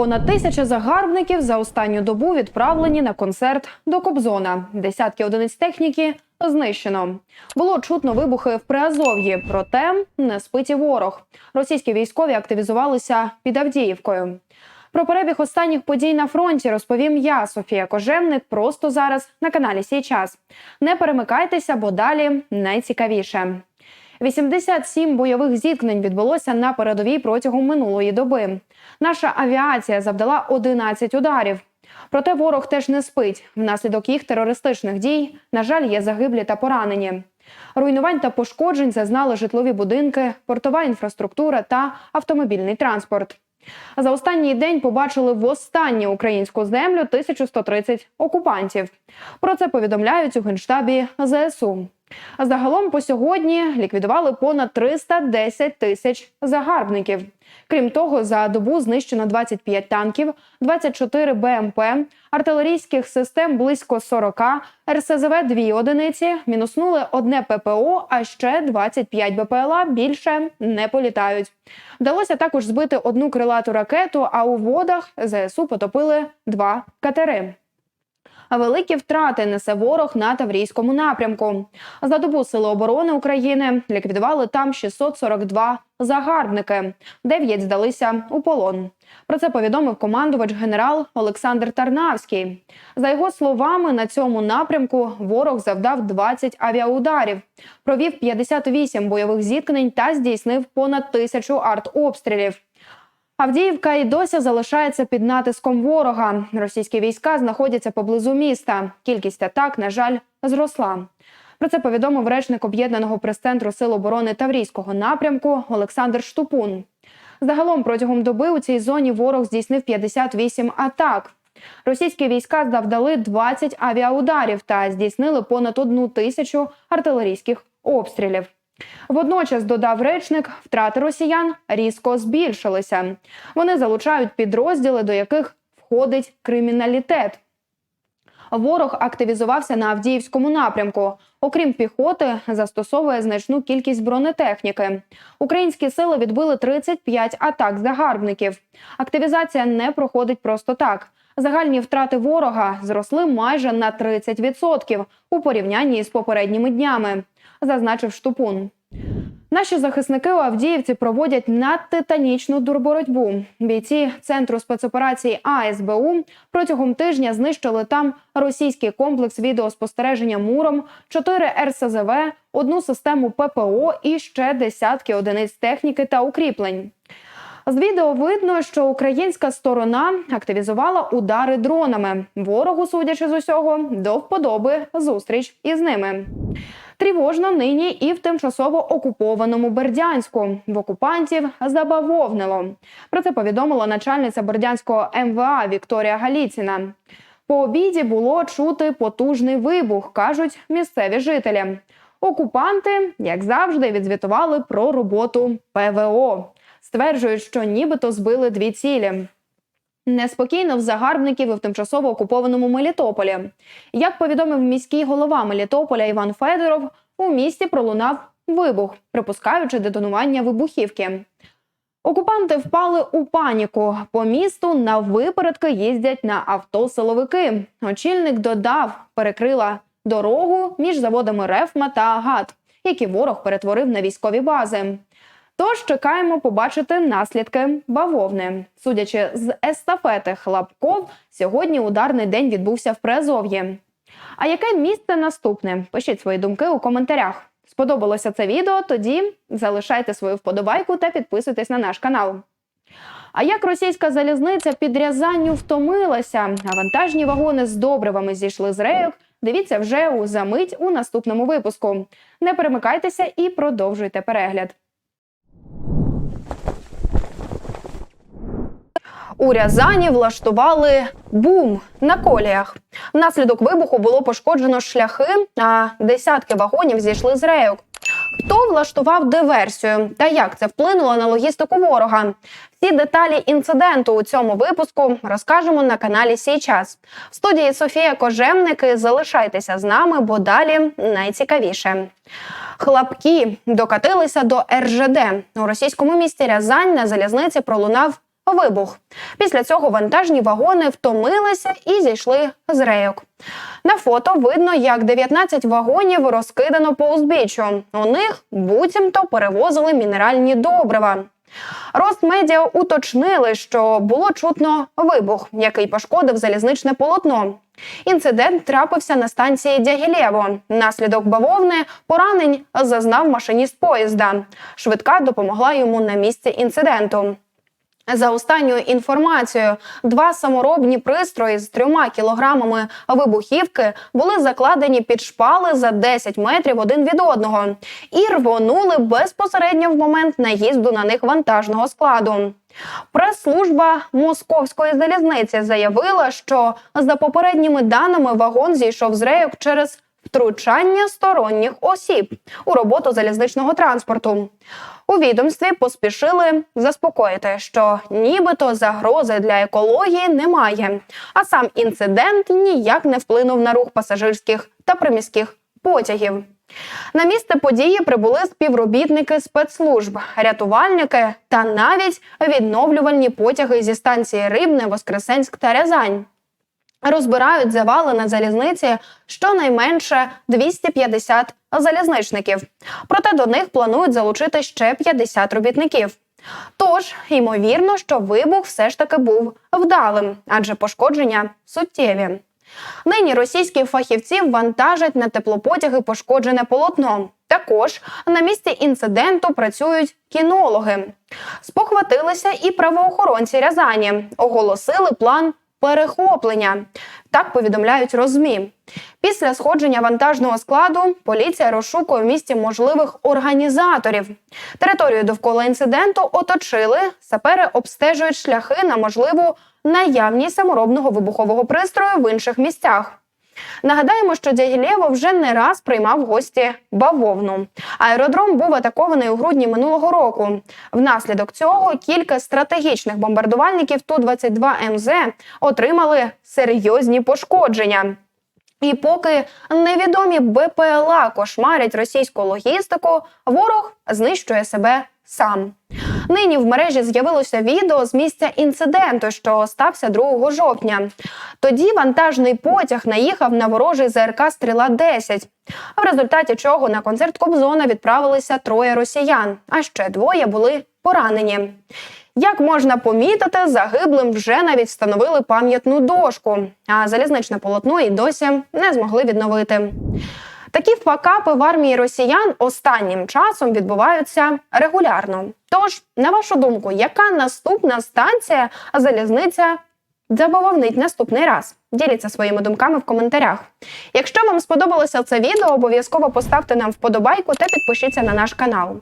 Понад тисяча загарбників за останню добу відправлені на концерт до Кобзона. Десятки одиниць техніки знищено. Було чутно вибухи в Приазов'ї, проте не спить і ворог. Російські військові активізувалися під Авдіївкою. Про перебіг останніх подій на фронті розповім я, Софія Кожевник, просто зараз на каналі Сій час. Не перемикайтеся, бо далі найцікавіше. 87 бойових зіткнень відбулося на передовій протягом минулої доби. Наша авіація завдала 11 ударів. Проте ворог теж не спить. Внаслідок їх терористичних дій, на жаль, є загиблі та поранені. Руйнувань та пошкоджень зазнали житлові будинки, портова інфраструктура та автомобільний транспорт. За останній день побачили востаннє українську землю 1130 окупантів. Про це повідомляють у генштабі ЗСУ. Загалом по сьогодні ліквідували понад 310 тисяч загарбників. Крім того, за добу знищено 25 танків, 24 БМП, артилерійських систем близько 40, РСЗВ – 2 одиниці, мінуснули одне ППО, а ще 25 БПЛА більше не політають. Вдалося також збити одну крилату ракету, а у водах ЗСУ потопили два катери. А великі втрати несе ворог на Таврійському напрямку. За добу Сили оборони України ліквідували там 642 загарбники. Дев'ять здалися у полон. Про це повідомив командувач генерал Олександр Тарнавський. За його словами, на цьому напрямку ворог завдав 20 авіаударів, провів 58 бойових зіткнень та здійснив понад тисячу артобстрілів. Авдіївка і досі залишається під натиском ворога. Російські війська знаходяться поблизу міста. Кількість атак, на жаль, зросла. Про це повідомив речник об'єднаного прес-центру Сил оборони Таврійського напрямку Олександр Штупун. Загалом протягом доби у цій зоні ворог здійснив 58 атак. Російські війська завдали 20 авіаударів та здійснили понад одну тисячу артилерійських обстрілів. Водночас додав речник, втрати росіян різко збільшилися. Вони залучають підрозділи, до яких входить криміналітет. Ворог активізувався на Авдіївському напрямку. Окрім піхоти, застосовує значну кількість бронетехніки. Українські сили відбили 35 атак загарбників. Активізація не проходить просто так. Загальні втрати ворога зросли майже на 30% у порівнянні з попередніми днями, зазначив Штупун. Наші захисники у Авдіївці проводять надтитанічну дурборотьбу. Бійці центру спецоперації АСБУ протягом тижня знищили там російський комплекс відеоспостереження муром, 4 РСЗВ, одну систему ППО і ще десятки одиниць техніки та укріплень. З відео видно, що українська сторона активізувала удари дронами. Ворогу, судячи з усього, до вподоби зустріч із ними. Тривожно нині і в тимчасово окупованому Бердянську. В окупантів забавовнило. Про це повідомила начальниця Бердянського МВА Вікторія Галіціна. По обіді було чути потужний вибух, кажуть місцеві жителі. Окупанти, як завжди, відзвітували про роботу ПВО. Стверджують, що нібито збили дві цілі. Неспокійно в загарбників і в тимчасово окупованому Мелітополі. Як повідомив міський голова Мелітополя Іван Федоров, у місті пролунав вибух, припускаючи детонування вибухівки. Окупанти впали у паніку. По місту на випередки їздять на авто силовики. Очільник додав, перекрила дорогу між заводами Рефма та Агат, які ворог перетворив на військові бази. Тож чекаємо побачити наслідки бавовни. Судячи з естафети Хлапков, сьогодні ударний день відбувся в Приазов'ї. А яке місце наступне? Пишіть свої думки у коментарях. Сподобалося це відео? Тоді залишайте свою вподобайку та підписуйтесь на наш канал. А як російська залізниця під Рязанню втомилася, а вантажні вагони з добривами зійшли з рейок? Дивіться вже у замить у наступному випуску. Не перемикайтеся і продовжуйте перегляд. У Рязані влаштували бум на коліях. Внаслідок вибуху було пошкоджено шляхи, а десятки вагонів зійшли з рейок. Хто влаштував диверсію та як це вплинуло на логістику ворога? Всі деталі інциденту у цьому випуску розкажемо на каналі Сій час. В студії Софія Кожемники. Залишайтеся з нами, бо далі найцікавіше. Хлапки докатилися до РЖД у російському місті Рязань на залізниці пролунав вибух. Після цього вантажні вагони втомилися і зійшли з рейок. На фото видно, як 19 вагонів розкидано по узбіччю. У них буцімто перевозили мінеральні добрива. Ростмедіа уточнили, що було чутно вибух, який пошкодив залізничне полотно. Інцидент трапився на станції Дягілєво. Наслідок бавовни поранень зазнав машиніст поїзда. Швидка допомогла йому на місці інциденту. За останньою інформацією, два саморобні пристрої з трьома кілограмами вибухівки були закладені під шпали за 10 метрів один від одного і рвонули безпосередньо в момент наїзду на них вантажного складу. Прес-служба московської залізниці заявила, що за попередніми даними вагон зійшов з рейок через втручання сторонніх осіб у роботу залізничного транспорту. У відомстві поспішили заспокоїти, що нібито загрози для екології немає, а сам інцидент ніяк не вплинув на рух пасажирських та приміських потягів. На місце події прибули співробітники спецслужб, рятувальники та навіть відновлювальні потяги зі станції Рибне, Воскресенськ та Рязань. Розбирають завали на залізниці щонайменше 250 залізничників. Проте до них планують залучити ще 50 робітників. Тож, ймовірно, що вибух все ж таки був вдалим, адже пошкодження суттєві. Нині російські фахівці вантажать на теплопотяги пошкоджене полотно. Також на місці інциденту працюють кінологи. Спохватилися і правоохоронці Рязані, оголосили план перехоплення. Так повідомляють розмі. Після сходження вантажного складу поліція розшукує в місті можливих організаторів. Територію довкола інциденту оточили. Сапери обстежують шляхи на можливу наявність саморобного вибухового пристрою в інших місцях. Нагадаємо, що Дягілєво вже не раз приймав гості бавовну. Аеродром був атакований у грудні минулого року. Внаслідок цього кілька стратегічних бомбардувальників Ту-22 МЗ отримали серйозні пошкодження. І поки невідомі БПЛА кошмарять російську логістику, ворог знищує себе сам. Нині в мережі з'явилося відео з місця інциденту, що стався 2 жовтня. Тоді вантажний потяг наїхав на ворожий ЗРК Стріла 10 в результаті чого на концерт Кобзона відправилися троє росіян, а ще двоє були поранені. Як можна помітити, загиблим вже навіть встановили пам'ятну дошку, а залізничне полотно і досі не змогли відновити. Такі факапи в армії росіян останнім часом відбуваються регулярно. Тож, на вашу думку, яка наступна станція залізниця забавовнить наступний раз? Діліться своїми думками в коментарях. Якщо вам сподобалося це відео, обов'язково поставте нам вподобайку та підпишіться на наш канал.